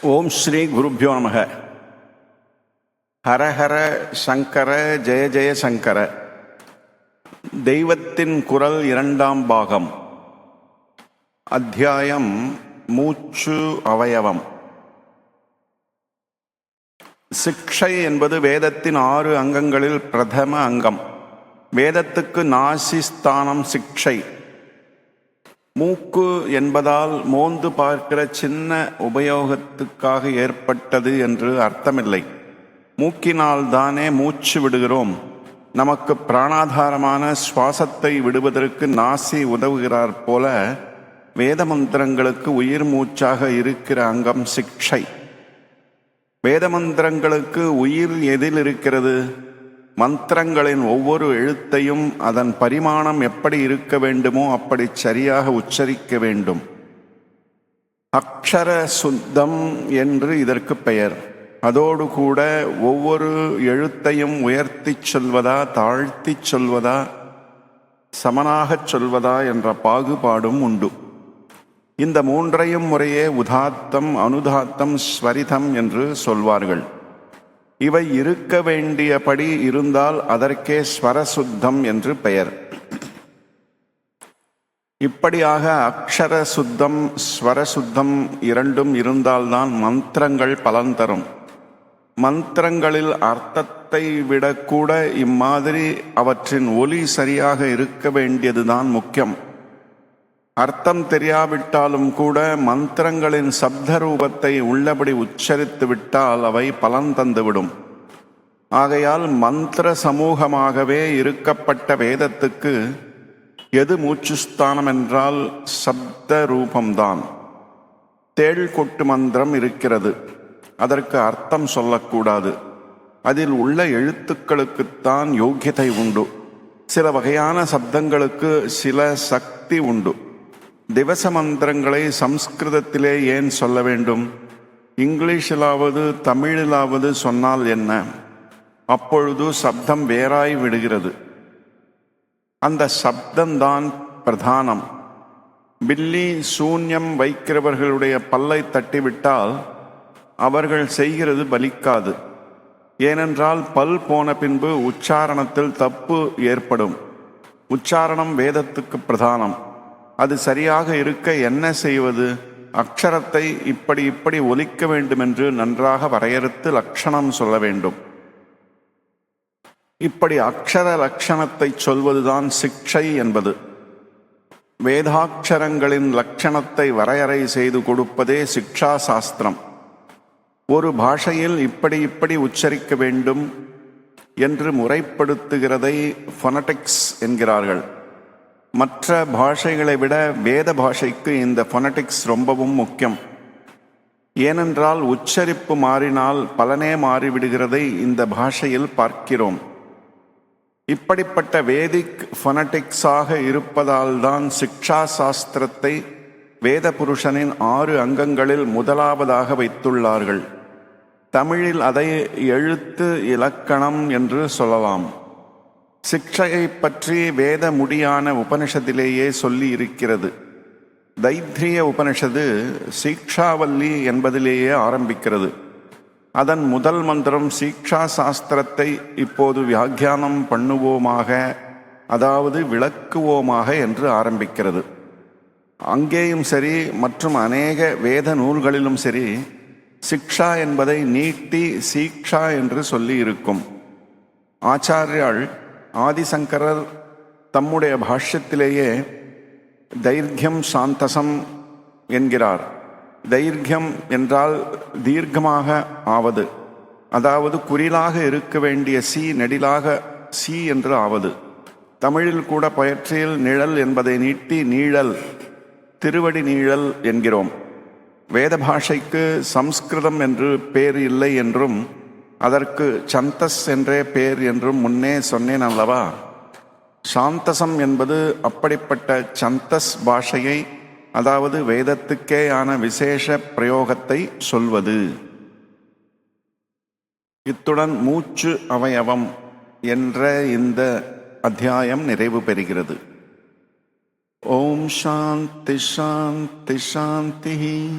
ஓம் ஸ்ரீ குருப்பியோ நமக. ஹரஹர சங்கர ஜெய ஜெய சங்கர. தெய்வத்தின் குரல் இரண்டாம் பாகம். அத்தியாயம் மூச்சு அவயவம். சிக்ஷை என்பது வேதத்தின் ஆறு அங்கங்களில் பிரதம அங்கம். வேதத்துக்கு நாசி ஸ்தானம் சிக்ஷை. மூக்கு என்பதால் மோந்து பார்க்கிற சின்ன உபயோகத்துக்காக ஏற்பட்டது என்று அர்த்தமில்லை. மூக்கினால் தானே மூச்சு விடுகிறோம். நமக்கு பிராணாதாரமான சுவாசத்தை விடுவதற்கு நாசி உதவுகிறார் போல வேத மந்திரங்களுக்கு உயிர் மூச்சாக இருக்கிற அங்கம் சிக்ஷை. வேத மந்திரங்களுக்கு உயிர் எதில் இருக்கிறது? மந்திரங்களின் ஒவ்வொரு எழுத்தையும் அதன் பரிமாணம் எப்படி இருக்க வேண்டுமோ அப்படி சரியாக உச்சரிக்க வேண்டும். அக்ஷர சுத்தம் என்று இதற்கு பெயர். அதோடு கூட ஒவ்வொரு எழுத்தையும் உயர்த்திச் சொல்வதா தாழ்த்திச் சொல்வதா சமனாகச் சொல்வதா என்ற பாகுபாடும் உண்டு. இந்த மூன்றையும் முறையே உதாத்தம் அனுதாத்தம் ஸ்வரிதம் என்று சொல்வார்கள். இவை இருக்க வேண்டியபடி இருந்தால் அதற்கே ஸ்வரசுத்தம் என்று பெயர். இப்படியாக அக்ஷர சுத்தம் ஸ்வரசுத்தம் இரண்டும் இருந்தால்தான் மந்திரங்கள் பலன் தரும். மந்திரங்களில் அர்த்தத்தை விடக்கூட இம்மாதிரி அவற்றின் ஒலி சரியாக இருக்க வேண்டியதுதான் முக்கியம். அர்த்தம் தெரியாவிட்டாலும் கூட மந்திரங்களின் சப்த ரூபத்தை உள்ளபடி உச்சரித்து விட்டால் அவை பலன் தந்துவிடும். ஆகையால் மந்திர சமூகமாகவே இருக்கப்பட்ட வேதத்துக்கு எது மூச்சுஸ்தானம் என்றால் சப்த ரூபம்தான் தேள் கொட்டு மந்திரம் இருக்கிறது. அதற்கு அர்த்தம் சொல்லக்கூடாது. அதில் உள்ள எழுத்துக்களுக்குத்தான் யோக்கியதை உண்டு. சில வகையான சப்தங்களுக்கு சில சக்தி உண்டு. திவச மந்திரங்களை சம்ஸ்கிருதத்திலே ஏன் சொல்ல வேண்டும்? இங்கிலீஷிலாவது தமிழிலாவது சொன்னால் என்ன? அப்பொழுது சப்தம் வேறாய் விடுகிறது. அந்த சப்தம்தான் பிரதானம். பில்லி சூன்யம் வைக்கிறவர்களுடைய பல்லை தட்டிவிட்டால் அவர்கள் செய்கிறது பலிக்காது. ஏனென்றால் பல் போன பின்பு உச்சாரணத்தில் தப்பு ஏற்படும். உச்சாரணம் வேதத்துக்கு பிரதானம். அது சரியாக இருக்க என்ன செய்வது? அக்ஷரத்தை இப்படி இப்படி ஒலிக்க வேண்டும் என்று நன்றாக வரையறுத்து லட்சணம் சொல்ல வேண்டும். இப்படி அக்ஷர லட்சணத்தை சொல்வதுதான் சிக்ஷை என்பது. வேதாட்சரங்களின் லட்சணத்தை வரையறை செய்து கொடுப்பதே சிக்ஷா சாஸ்திரம் ஒரு பாஷையில் இப்படி இப்படி உச்சரிக்க வேண்டும் என்று முறைப்படுத்துகிறதை ஃபொனட்டிக்ஸ் என்கிறார்கள். மற்ற பாஷைகளை விட வேத பாஷைக்கு இந்த ஃபொனட்டிக்ஸ் ரொம்பவும் முக்கியம். ஏனென்றால் உச்சரிப்பு மாறினால் பலனே மாறிவிடுகிறதை இந்த பாஷையில் பார்க்கிறோம். இப்படிப்பட்ட வேதிக் ஃபொனட்டிக்ஸாக இருப்பதால்தான் சிக்ஷா சாஸ்திரத்தை வேத புருஷனின் ஆறு அங்கங்களில் முதலாவதாக வைத்துள்ளார்கள். தமிழில் அதை எழுத்து இலக்கணம் என்று சொல்லலாம். சிக்ஷையை பற்றி வேத முடியான உபனிஷத்திலேயே சொல்லி இருக்கிறது தைத்திரிய உபனிஷது சீக்ஷாவல்லி என்பதிலேயே ஆரம்பிக்கிறது. அதன் முதல் மந்திரம் சீக்ஷா சாஸ்திரத்தை இப்போது வியாக்கியானம் பண்ணுவோமாக அதாவது விளக்குவோமாக என்று ஆரம்பிக்கிறது. அங்கேயும் சரி மற்றும் அநேக வேத நூல்களிலும் சரி சிக்ஷா என்பதை நீட்டி சீக்ஷா என்று சொல்லி இருக்கும் ஆச்சாரியால் ஆதிசங்கரர் தம்முடைய பாஷ்யத்திலேயே தைர்கியம் சாந்தசம் என்கிறார். தைர்கியம் என்றால் தீர்க்கமாக ஆவது. அதாவது குறிலாக இருக்க வேண்டிய சி நெடிலாக சி என்று ஆவது. தமிழில் கூட பயிற்சியில் நிழல் என்பதை நீட்டி நீழல் திருவடி நீழல் என்கிறோம். வேத பாஷைக்கு சம்ஸ்கிருதம் என்று பேர் இல்லை என்றும் அதற்கு சந்தஸ் என்றே பேர் என்றும் முன்னே சொன்னேன் அல்லவா? சாந்தசம் என்பது அப்படிப்பட்ட சந்தஸ் பாஷையை அதாவது வேதத்துக்கேயான விசேஷ பிரயோகத்தை சொல்வது. இத்துடன் மூச்சு அவயவம் என்ற இந்த அத்தியாயம் நிறைவு பெறுகிறது. ஓம் சாந்தி சாந்தி சாந்தி.